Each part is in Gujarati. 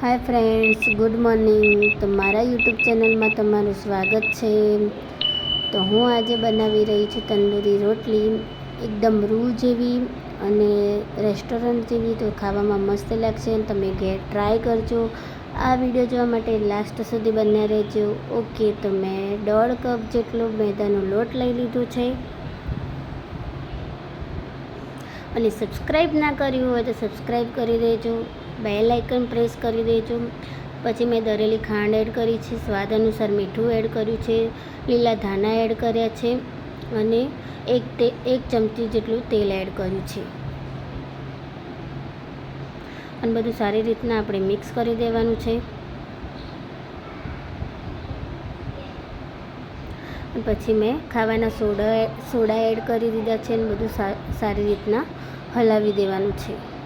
હાય ફ્રેન્ડ્સ ગુડ મોર્નિંગ તો મારા યુટ્યુબ ચેનલમાં તમારું સ્વાગત છે. તો હું આજે બનાવી રહી છું તંદૂરી રોટલી, એકદમ રૂ જેવી અને રેસ્ટોરન્ટ જેવી તો ખાવામાં મસ્ત લાગશે તમે ઘેર ટ્રાય કરજો. આ વીડિયો જોવા માટે લાસ્ટ સુધી બન્યા રહેજો. ઓકે તો મેં દોઢ કપ જેટલો મેદાનો લોટ લઈ લીધો છે. અને સબસ્ક્રાઈબ ના કર્યું હોય તો સબસ્ક્રાઈબ કરી દેજો. બેલ આઇકન પ્રેસ કરી દેજો. પછી મેં દરેલી ખાંડ એડ કરી છે, સ્વાદ અનુસાર મીઠું એડ કર્યું છે, લીલા ધાણા એડ કર્યા છે અને એક તે, એક ચમચી જેટલું તેલ એડ કર્યું છે. અને બધું સારી રીતના આપણે મિક્સ કરી દેવાનું છે. પછી મેં ખાવાના સોડા સોડા એડ કરી દીધા છે અને બધું સારી રીતના હલાવી દેવાનું છે.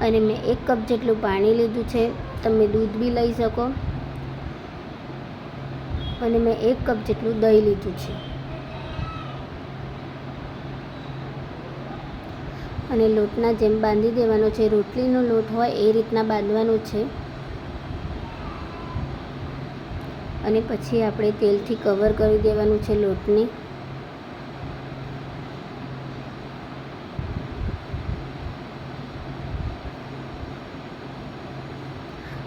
અને મેં એક કપ જેટલું પાણી લીધું છે. તમે દૂધ બી લઈ શકો. અને મેં એક કપ જેટલું દહીં લીધું છે. અને લોટના જેમ બાંધી દેવાનો છે. રોટલીનો લોટ હોય એ રીતના બાંધવાનો છે. અને પછી આપણે તેલથી કવર કરી દેવાનું છે લોટને.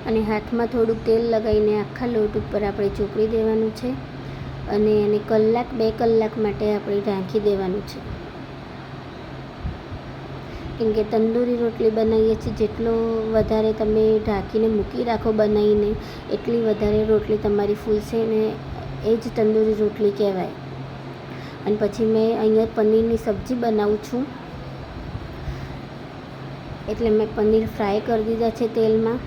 અને હાથમાં થોડુંક તેલ લગાવીને આખા લોટ ઉપર આપણે ચોપડી દેવાનું છે અને એને કલાક બે કલાક માટે આપણે ઢાંકી દેવાનું છે. કેમ કે તંદૂરી રોટલી બનાવીએ છીએ, જેટલો વધારે તમે ઢાંકીને મૂકી રાખો બનાવીને, એટલી વધારે રોટલી તમારી ફૂલશે ને એ જ તંદૂરી રોટલી કહેવાય. અને પછી મેં અહીંયા પનીરની સબ્જી બનાવું છું. એટલે મેં પનીર ફ્રાય કરી દીધા છે તેલમાં.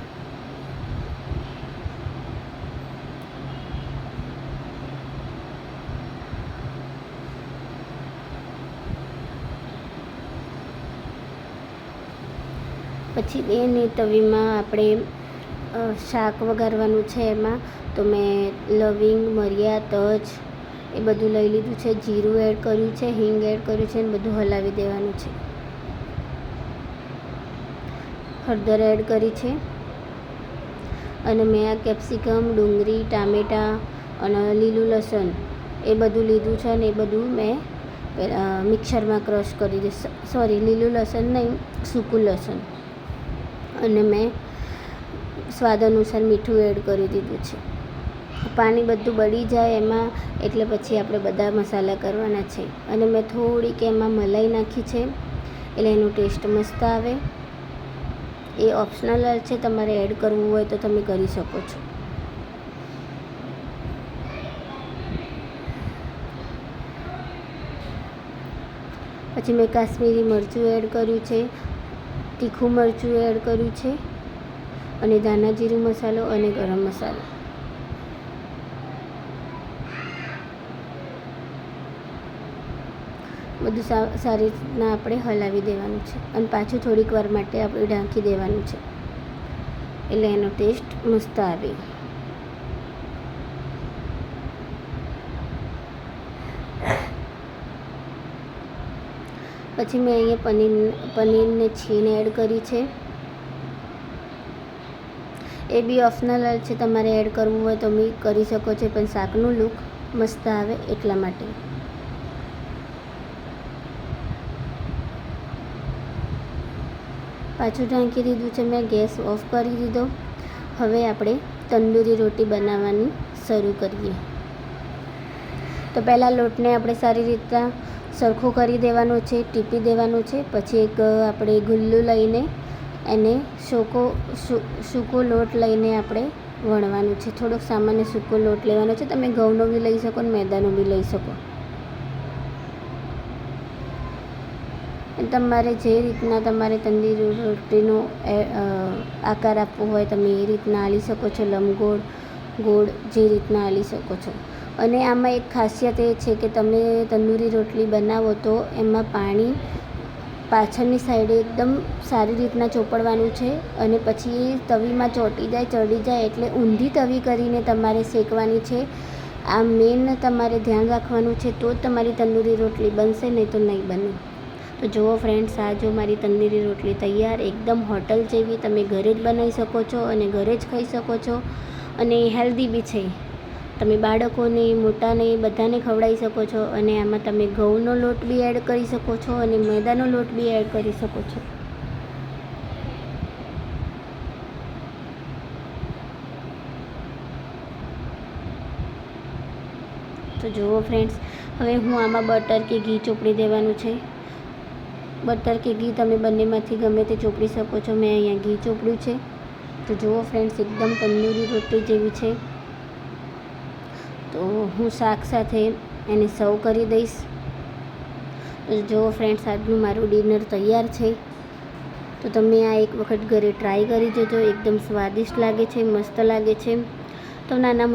પછી એની તવીમાં આપણે શાક વઘારવાનું છે એમાં, તો મેં લવિંગ, મરિયા, તજ, એ બધું લઈ લીધું છે. જીરું એડ કર્યું છે, હિંગ એડ કર્યું છે અને બધું હલાવી દેવાનું છે. હળદર એડ કરી છે. અને મેં આ કેપ્સિકમ, ડુંગળી, ટામેટાં અને લીલું લસણ એ બધું લીધું છે અને એ બધું મેં મિક્સરમાં ક્રશ કરી દે સોરી, લીલું લસણ નહીં, સૂકું લસણ. અને મેં સ્વાદ અનુસાર મીઠું એડ કરી દીધું છે. પાણી બધું બળી જાય એમાં, એટલે પછી આપણે બધા મસાલા કરવાના છે. અને મેં થોડીક એમાં મલાઈ નાખી છે, એટલે એનો ટેસ્ટ મસ્ત આવે. એ ઓપ્શનલ છે, તમારે એડ કરવું હોય તો તમે કરી શકો છો. પછી મેં કાશ્મીરી મરચું એડ કર્યું છે. તીખું મરચું એડ કર્યું છે અને દાણા જીરું મસાલો અને ગરમ મસાલો. બધું સારી રીતના આપણે હલાવી દેવાનું છે અને પાછું થોડીક વાર માટે આપણે ઢાંકી દેવાનું છે. એટલે એનો ટેસ્ટ મસ્ત આવે. પછી મેં અહીંયા પનીર, પનીરને છીણ એડ કરી છે. એ બી ઓપ્શનલ છે, તમારે એડ કરવું હોય તો બી કરી શકો છો, પણ શાકનું લુક મસ્ત આવે એટલા માટે. પાછું ઢાંકી દીધું છે, મેં ગેસ ઓફ કરી દીધો. હવે આપણે તંદૂરી રોટી બનાવવાની શરૂ કરીએ. તો પહેલાં લોટને આપણે સારી રીતના સરખું કરી દેવાનું છે, ટીપી દેવાનું છે, પછી એક આપણે ગુલ્લું લઈને એને સૂકો સૂકો લોટ લઈને આપણે વણવાનું છે. થોડોક સામાન્ય સૂકો લોટ લેવાનો છે. તમે ઘઉંનો બી લઈ શકો ને મેદાનો બી લઈ શકો. તમારે જે રીતના તમારે તંદીર રોટીનો આકાર આપવો હોય, તમે એ રીતના આલી શકો છો. લંબગોળ ગોળ જે રીતના આલી શકો છો. અને આમાં એક ખાસિયત એ છે કે તમે તંદૂરી રોટલી બનાવો તો એમાં પાણી પાછળની સાઈડે એકદમ સારી રીતના ચોપડવાનું છે અને પછી તવીમાં ચોંટી જાય, ચડી જાય એટલે ઊંધી તવી કરીને તમારે શેકવાની છે. આ મેન તમારે ધ્યાન રાખવાનું છે તો જ તમારી તંદૂરી રોટલી બનશે, નહીં તો નહીં બને. તો જુઓ ફ્રેન્ડ્સ, આ જો મારી તંદૂરી રોટલી તૈયાર એકદમ હોટલ જેવી તમે ઘરે જ બનાવી શકો છો અને ઘરે જ ખાઈ શકો છો અને હેલ્ધી બી છે. તમે બાળકોને, મોટાને, બધાને ખવડાવી શકો છો અને આમાં તમે ઘઉંનો લોટ બી એડ કરી શકો છો અને મેદાનો લોટ બી એડ કરી શકો છો. તો જુઓ ફ્રેન્ડ્સ હવે હું આમાં બટર કે ઘી ચોપડી દેવાનું છે. બટર કે ઘી તમે બંનેમાંથી ગમે તે ચોપડી શકો છો. મેં અહીંયા ઘી ચોપડ્યું છે. તો જુઓ ફ્રેન્ડ્સ એકદમ તંદૂરી રોટી જેવી છે. તો હું શાક સાથે એને સર્વ કરી દઈશ. તો જુઓ ફ્રેન્ડ્સ આજનું મારું ડિનર તૈયાર છે, તો તમે આ એક વખત ઘરે ટ્રાય કરી જજો. એકદમ સ્વાદિષ્ટ લાગે છે, મસ્ત લાગે છે. તો નાના